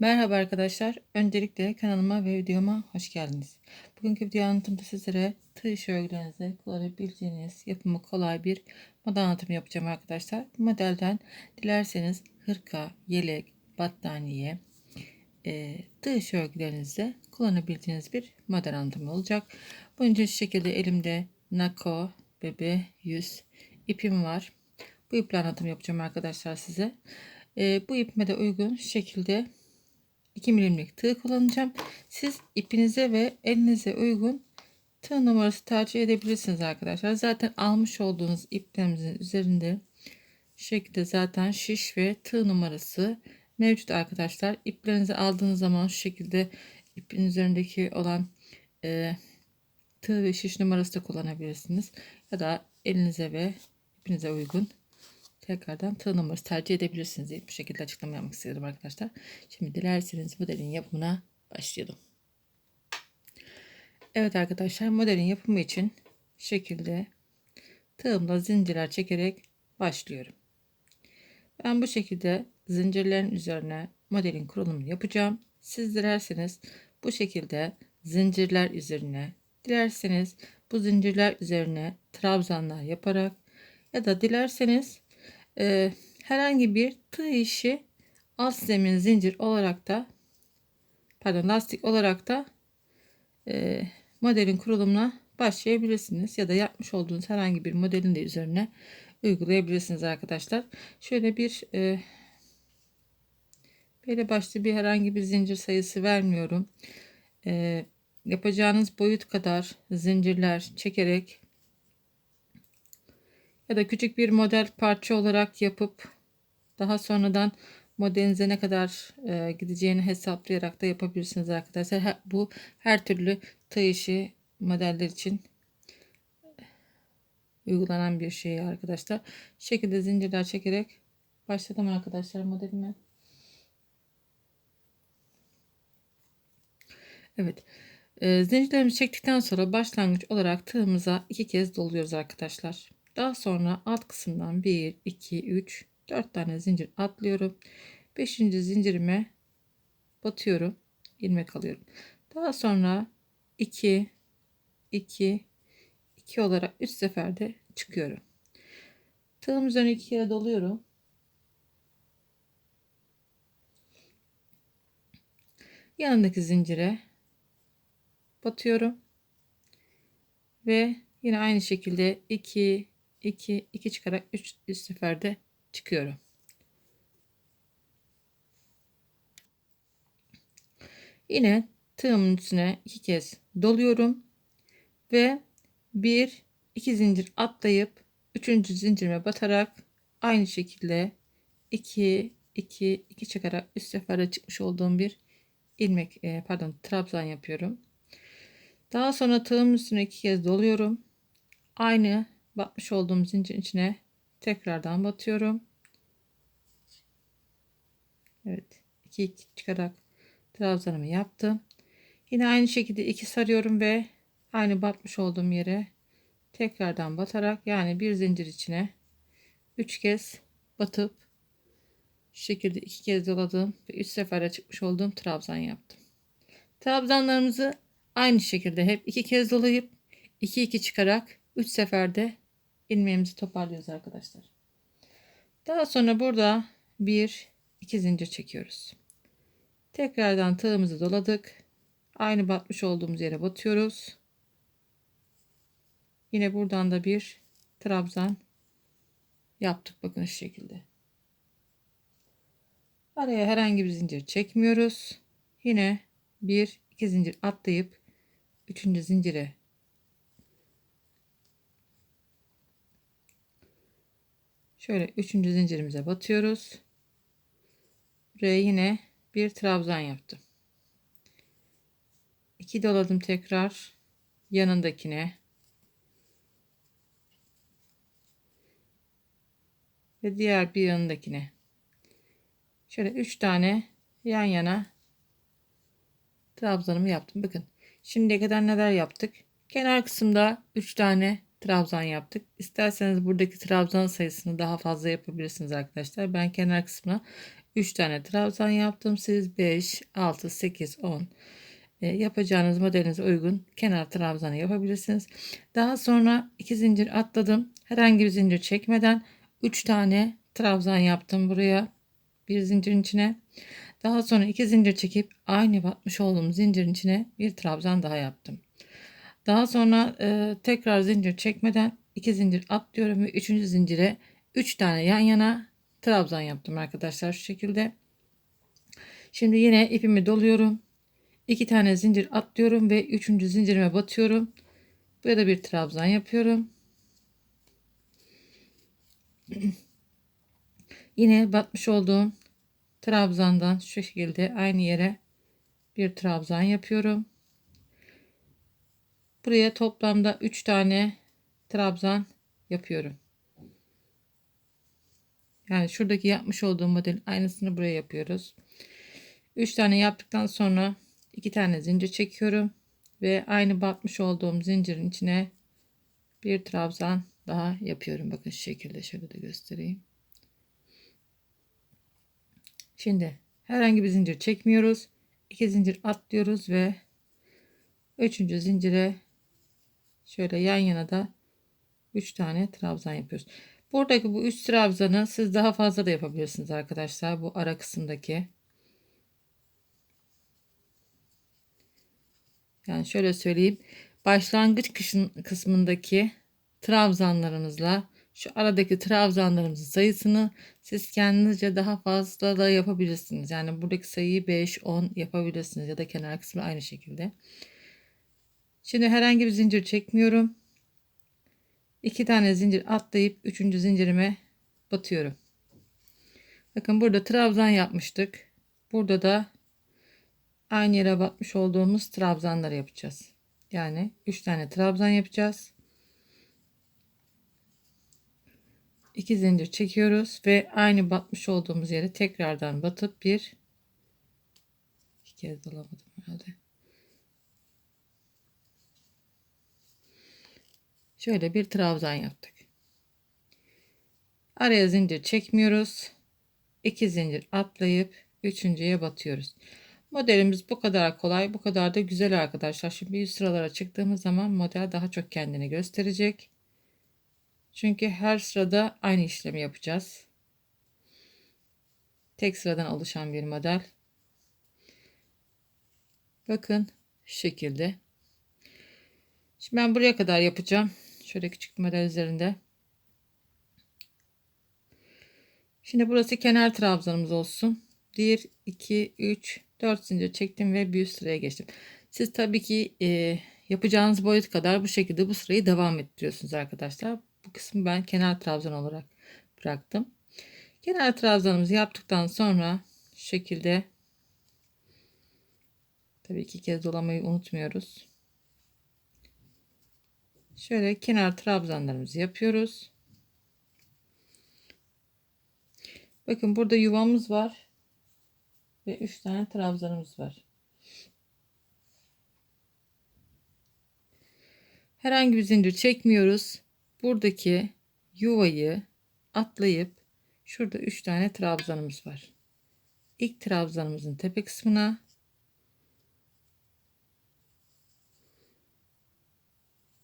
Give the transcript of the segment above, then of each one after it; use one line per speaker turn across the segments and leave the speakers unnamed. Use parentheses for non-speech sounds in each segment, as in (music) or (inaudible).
Merhaba arkadaşlar. Öncelikle kanalıma ve videoma hoş geldiniz. Bugünkü video anlatımda sizlere tığ iş örgülerinizde kullanabileceğiniz yapımı kolay bir model anlatımı yapacağım arkadaşlar. Bu modelden dilerseniz hırka, yelek, battaniye, e, tığ iş örgülerinizde kullanabileceğiniz bir model anlatımı olacak. Bunun için şu şekilde elimde Nako Bebe 100 ipim var. Bu iple anlatım yapacağım arkadaşlar size. E, bu ipime de uygun şekilde 2 milimlik tığ kullanacağım. Siz ipinize ve elinize uygun tığ numarası tercih edebilirsiniz arkadaşlar. Zaten almış olduğunuz iplerimizin üzerinde şekilde zaten şiş ve tığ numarası mevcut arkadaşlar. İplerinizi aldığınız zaman şu şekilde ipin üzerindeki olan e, tığ ve şiş numarası da kullanabilirsiniz. Ya da elinize ve ipinize uygun tekrardan numarası tercih edebilirsiniz diye bu şekilde açıklama yapmak istedim arkadaşlar. Şimdi dilerseniz modelin yapımına başlayalım. Evet arkadaşlar modelin yapımı için şekilde tığımla zincirler çekerek başlıyorum. Ben bu şekilde zincirlerin üzerine modelin kurulumunu yapacağım. Siz dilerseniz bu şekilde zincirler üzerine dilerseniz bu zincirler üzerine trabzanlar yaparak ya da dilerseniz e, herhangi bir tığ işi alt zemin zincir olarak da pardon lastik olarak da e, modelin kurulumuna başlayabilirsiniz ya da yapmış olduğunuz herhangi bir modelin de üzerine uygulayabilirsiniz arkadaşlar. Şöyle bir e, böyle başlı bir herhangi bir zincir sayısı vermiyorum. E, yapacağınız boyut kadar zincirler çekerek ya da küçük bir model parça olarak yapıp daha sonradan modelinize ne kadar e, gideceğini hesaplayarak da yapabilirsiniz arkadaşlar. Her, bu her türlü tığ işi modeller için uygulanan bir şey arkadaşlar. Şekilde zincirler çekerek başladım arkadaşlar modelime. Evet. E, zincirlerimizi çektikten sonra başlangıç olarak tığımıza iki kez doluyoruz arkadaşlar. Daha sonra alt kısımdan 1, 2, 3, 4 tane zincir atlıyorum. 5. zincirime batıyorum. ilmek alıyorum. Daha sonra 2, 2, 2 olarak 3 seferde çıkıyorum. Tığım üzerine 2 kere doluyorum. Yanındaki zincire batıyorum. Ve yine aynı şekilde 2, 2 2 çıkarak 3 üst seferde çıkıyorum. Yine tığımın üstüne iki kez doluyorum ve bir iki zincir atlayıp üçüncü zincirime batarak aynı şekilde 2 2 2 çıkarak üst seferde çıkmış olduğum bir ilmek e, pardon trabzan yapıyorum. Daha sonra tığımın üstüne iki kez doluyorum. Aynı batmış olduğum zincirin içine tekrardan batıyorum. Evet. 2 2 çıkarak trabzanımı yaptım. Yine aynı şekilde iki sarıyorum ve aynı batmış olduğum yere tekrardan batarak yani bir zincir içine 3 kez batıp şu şekilde iki kez doladım ve 3 seferde çıkmış olduğum trabzan yaptım. Trabzanlarımızı aynı şekilde hep iki kez dolayıp 2 2 çıkarak 3 seferde ilmeğimizi toparlıyoruz arkadaşlar. Daha sonra burada bir iki zincir çekiyoruz. Tekrardan tığımızı doladık. Aynı batmış olduğumuz yere batıyoruz. Yine buradan da bir trabzan yaptık bakın şu şekilde. Araya herhangi bir zincir çekmiyoruz. Yine bir iki zincir atlayıp üçüncü zincire Şöyle üçüncü zincirimize batıyoruz. Buraya yine bir trabzan yaptım. 2 doladım tekrar yanındakine. Ve diğer bir yanındakine. Şöyle 3 tane yan yana trabzanımı yaptım. Bakın şimdiye kadar neler yaptık? Kenar kısımda 3 tane trabzan yaptık. İsterseniz buradaki trabzan sayısını daha fazla yapabilirsiniz arkadaşlar. Ben kenar kısmına 3 tane trabzan yaptım. Siz 5, 6, 8, 10 e, yapacağınız modelinize uygun kenar trabzanı yapabilirsiniz. Daha sonra 2 zincir atladım. Herhangi bir zincir çekmeden 3 tane trabzan yaptım buraya. Bir zincirin içine. Daha sonra 2 zincir çekip aynı batmış olduğum zincirin içine bir trabzan daha yaptım. Daha sonra e, tekrar zincir çekmeden 2 zincir atlıyorum ve 3. zincire 3 tane yan yana trabzan yaptım arkadaşlar şu şekilde. Şimdi yine ipimi doluyorum. 2 tane zincir atlıyorum ve 3. zincirime batıyorum. Buraya da bir trabzan yapıyorum. (clears throat) Yine batmış olduğum trabzandan şu şekilde aynı yere bir trabzan yapıyorum. Buraya toplamda 3 tane trabzan yapıyorum. Yani şuradaki yapmış olduğum modelin aynısını buraya yapıyoruz. 3 tane yaptıktan sonra 2 tane zincir çekiyorum ve aynı batmış olduğum zincirin içine bir trabzan daha yapıyorum. Bakın şu şekilde şöyle de göstereyim. Şimdi herhangi bir zincir çekmiyoruz. 2 zincir atlıyoruz ve 3. zincire şöyle yan yana da 3 tane trabzan yapıyoruz. Buradaki bu 3 trabzanı siz daha fazla da yapabilirsiniz arkadaşlar. Bu ara kısımdaki. Yani şöyle söyleyeyim. Başlangıç kısmındaki trabzanlarımızla şu aradaki trabzanlarımızın sayısını siz kendinizce daha fazla da yapabilirsiniz. Yani buradaki sayıyı 5, 10 yapabilirsiniz ya da kenar kısmı aynı şekilde. Şimdi herhangi bir zincir çekmiyorum. 2 tane zincir atlayıp 3. zincirime batıyorum. Bakın burada trabzan yapmıştık. Burada da aynı yere batmış olduğumuz trabzanları yapacağız. Yani 3 tane trabzan yapacağız. 2 zincir çekiyoruz ve aynı batmış olduğumuz yere tekrardan batıp bir iki kez dolamadım herhalde. Şöyle bir trabzan yaptık. Araya zincir çekmiyoruz. 2 zincir atlayıp üçüncüye batıyoruz. Modelimiz bu kadar kolay, bu kadar da güzel arkadaşlar. Şimdi bir sıralara çıktığımız zaman model daha çok kendini gösterecek. Çünkü her sırada aynı işlemi yapacağız. Tek sıradan oluşan bir model. Bakın şu şekilde. Şimdi ben buraya kadar yapacağım. Şöyle küçük model üzerinde. Şimdi burası kenar trabzanımız olsun. 1, 2, 3, 4 zincir çektim ve bir üst sıraya geçtim. Siz tabii ki e, yapacağınız boyut kadar bu şekilde bu sırayı devam ettiriyorsunuz arkadaşlar. Bu kısmı ben kenar trabzan olarak bıraktım. Kenar trabzanımızı yaptıktan sonra şu şekilde tabii ki kez dolamayı unutmuyoruz. Şöyle kenar trabzanlarımızı yapıyoruz. Bakın burada yuvamız var ve 3 tane trabzanımız var. Herhangi bir zincir çekmiyoruz. Buradaki yuvayı atlayıp şurada 3 tane trabzanımız var. İlk trabzanımızın tepe kısmına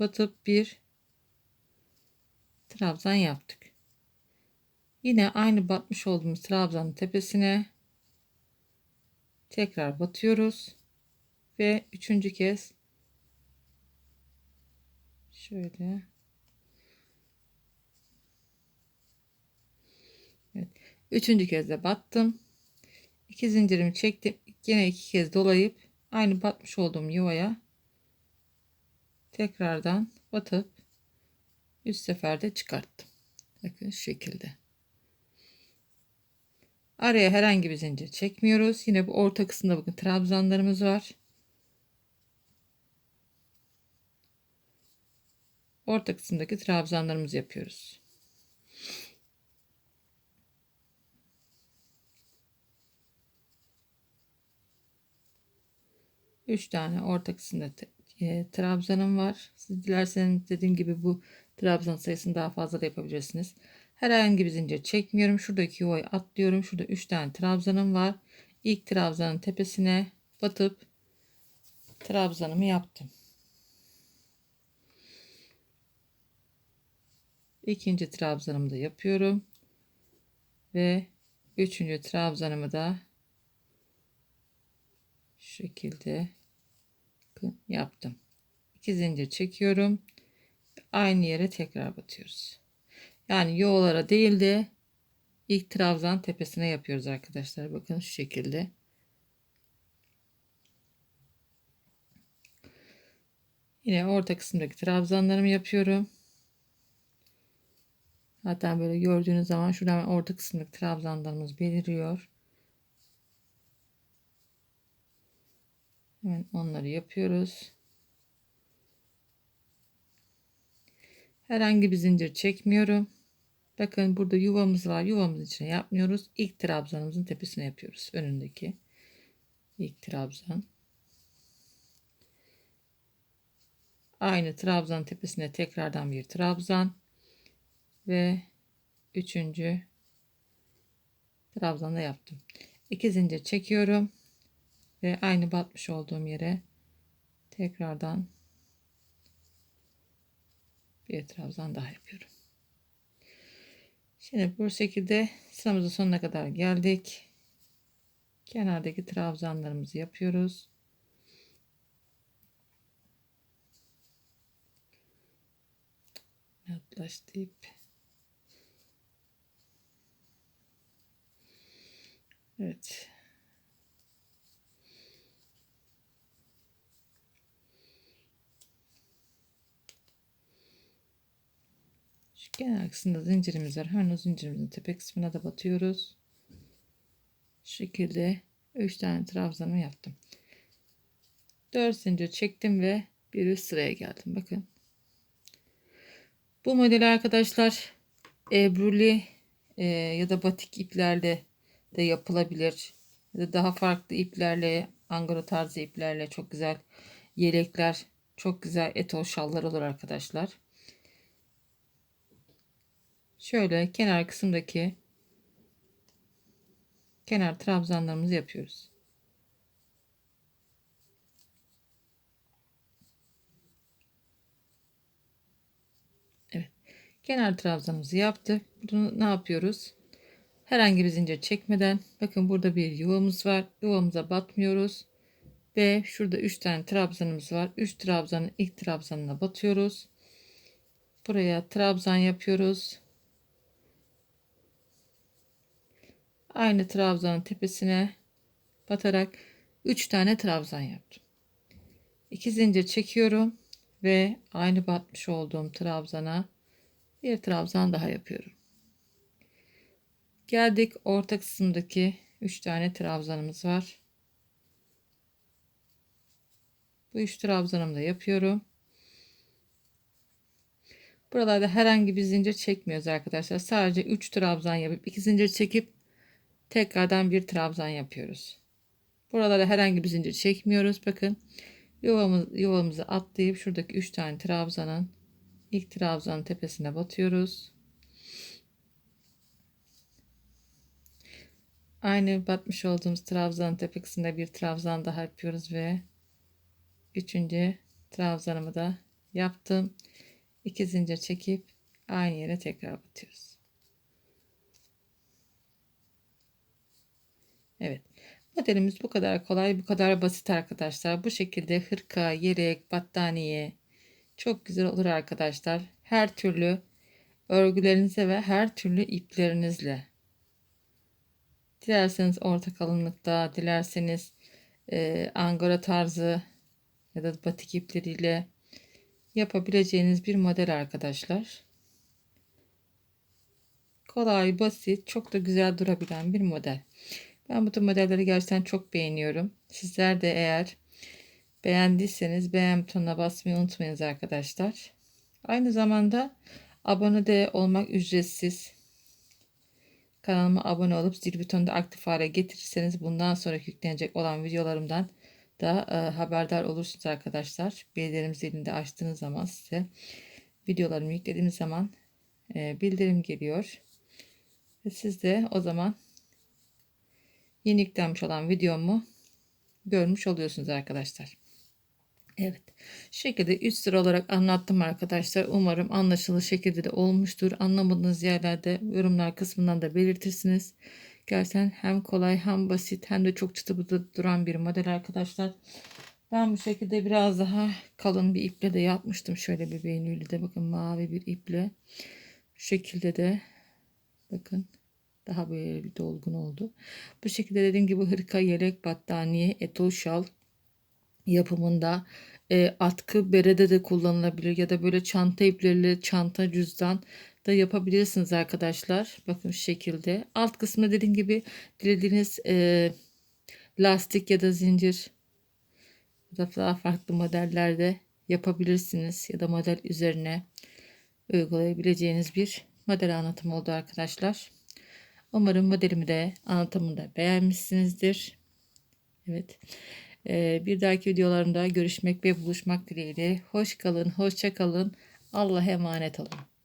batıp bir trabzan yaptık. Yine aynı batmış olduğumuz trabzanın tepesine tekrar batıyoruz. Ve üçüncü kez şöyle. Evet, üçüncü kez de battım. İki zincirimi çektim. Yine iki kez dolayıp aynı batmış olduğum yuvaya tekrardan batıp üst seferde çıkarttım bakın şu şekilde Araya herhangi bir zincir çekmiyoruz. Yine bu orta kısımda bakın trabzanlarımız var. Orta kısımdaki trabzanlarımızı yapıyoruz. Üç tane orta kısımda e, trabzanım var. Siz dilerseniz dediğim gibi bu trabzan sayısını daha fazla da yapabilirsiniz. Herhangi bir zincir çekmiyorum. Şuradaki yuvayı atlıyorum. Şurada 3 tane trabzanım var. İlk trabzanın tepesine batıp trabzanımı yaptım. İkinci trabzanımı da yapıyorum. Ve üçüncü trabzanımı da şu şekilde yaptım. İki zincir çekiyorum. Aynı yere tekrar batıyoruz. Yani yuvalara değil de ilk trabzan tepesine yapıyoruz arkadaşlar. Bakın şu şekilde. Yine orta kısımdaki trabzanlarımı yapıyorum. Zaten böyle gördüğünüz zaman şuradan orta kısımdaki trabzanlarımız beliriyor. Hemen onları yapıyoruz. Herhangi bir zincir çekmiyorum. Bakın burada yuvamız var. Yuvamızın içine yapmıyoruz. İlk trabzanımızın tepesine yapıyoruz. Önündeki ilk trabzan. Aynı trabzan tepesine tekrardan bir trabzan ve üçüncü trabzanı yaptım. İki zincir çekiyorum ve aynı batmış olduğum yere tekrardan bir trabzan daha yapıyorum. Şimdi bu şekilde sıramızın sonuna kadar geldik. Kenardaki trabzanlarımızı yapıyoruz. Yaklaştı. Evet. Şu kenar kısmında zincirimiz var. Hemen o zincirimizin tepe kısmına da batıyoruz. Şu şekilde 3 tane trabzanımı yaptım. 4 zincir çektim ve bir üst sıraya geldim. Bakın. Bu model arkadaşlar ebruli e, ya da batik iplerle de yapılabilir. Ya da daha farklı iplerle, angora tarzı iplerle çok güzel yelekler, çok güzel etol şallar olur arkadaşlar. Şöyle kenar kısımdaki kenar trabzanlarımızı yapıyoruz. Evet. Kenar trabzanımızı yaptık. Bunu ne yapıyoruz? Herhangi bir zincir çekmeden bakın burada bir yuvamız var. Yuvamıza batmıyoruz. Ve şurada 3 tane trabzanımız var. 3 trabzanın ilk trabzanına batıyoruz. Buraya trabzan yapıyoruz. Aynı trabzanın tepesine batarak 3 tane trabzan yaptım. 2 zincir çekiyorum ve aynı batmış olduğum trabzana bir trabzan daha yapıyorum. Geldik orta kısımdaki 3 tane trabzanımız var. Bu 3 trabzanımı da yapıyorum. Buralarda herhangi bir zincir çekmiyoruz arkadaşlar. Sadece 3 trabzan yapıp 2 zincir çekip tekrardan bir trabzan yapıyoruz. Buralarda herhangi bir zincir çekmiyoruz. Bakın yuvamız, yuvamızı atlayıp şuradaki 3 tane trabzanın ilk trabzanın tepesine batıyoruz. Aynı batmış olduğumuz trabzanın tepe kısmında bir trabzan daha yapıyoruz ve üçüncü trabzanımı da yaptım. İki zincir çekip aynı yere tekrar batıyoruz. Evet. Modelimiz bu kadar kolay, bu kadar basit arkadaşlar. Bu şekilde hırka, yelek, battaniye çok güzel olur arkadaşlar. Her türlü örgülerinize ve her türlü iplerinizle Dilerseniz orta kalınlıkta, dilerseniz e, angora tarzı ya da batik ipleriyle yapabileceğiniz bir model arkadaşlar. Kolay, basit, çok da güzel durabilen bir model. Ben bu tür modelleri gerçekten çok beğeniyorum. Sizler de eğer beğendiyseniz beğen butonuna basmayı unutmayınız arkadaşlar. Aynı zamanda abone de olmak ücretsiz. Kanalıma abone olup zil butonunu da aktif hale getirirseniz bundan sonra yüklenecek olan videolarımdan da e, haberdar olursunuz arkadaşlar. Bildirim zilini de açtığınız zaman size videolarımı yüklediğim zaman e, bildirim geliyor. Siz de o zaman yeni yüklenmiş olan videomu görmüş oluyorsunuz arkadaşlar. Evet. Şu şekilde 3 sıra olarak anlattım arkadaşlar. Umarım anlaşılır şekilde de olmuştur. Anlamadığınız yerlerde yorumlar kısmından da belirtirsiniz. Gerçekten hem kolay hem basit hem de çok çıtı pıtı duran bir model arkadaşlar. Ben bu şekilde biraz daha kalın bir iple de yapmıştım. Şöyle bir beğeniyle de bakın mavi bir iple. Şu şekilde de bakın daha böyle bir dolgun oldu. Bu şekilde dediğim gibi hırka, yelek, battaniye, etol şal yapımında e, atkı berede de kullanılabilir ya da böyle çanta ipleriyle çanta cüzdan da yapabilirsiniz arkadaşlar. Bakın şu şekilde. Alt kısmı dediğim gibi dilediğiniz e, lastik ya da zincir daha farklı modellerde yapabilirsiniz ya da model üzerine uygulayabileceğiniz bir model anlatımı oldu arkadaşlar. Umarım modelimi de anlatımını da beğenmişsinizdir. Evet. Ee, bir dahaki videolarımda görüşmek ve buluşmak dileğiyle. Hoş kalın, hoşça kalın. Allah'a emanet olun.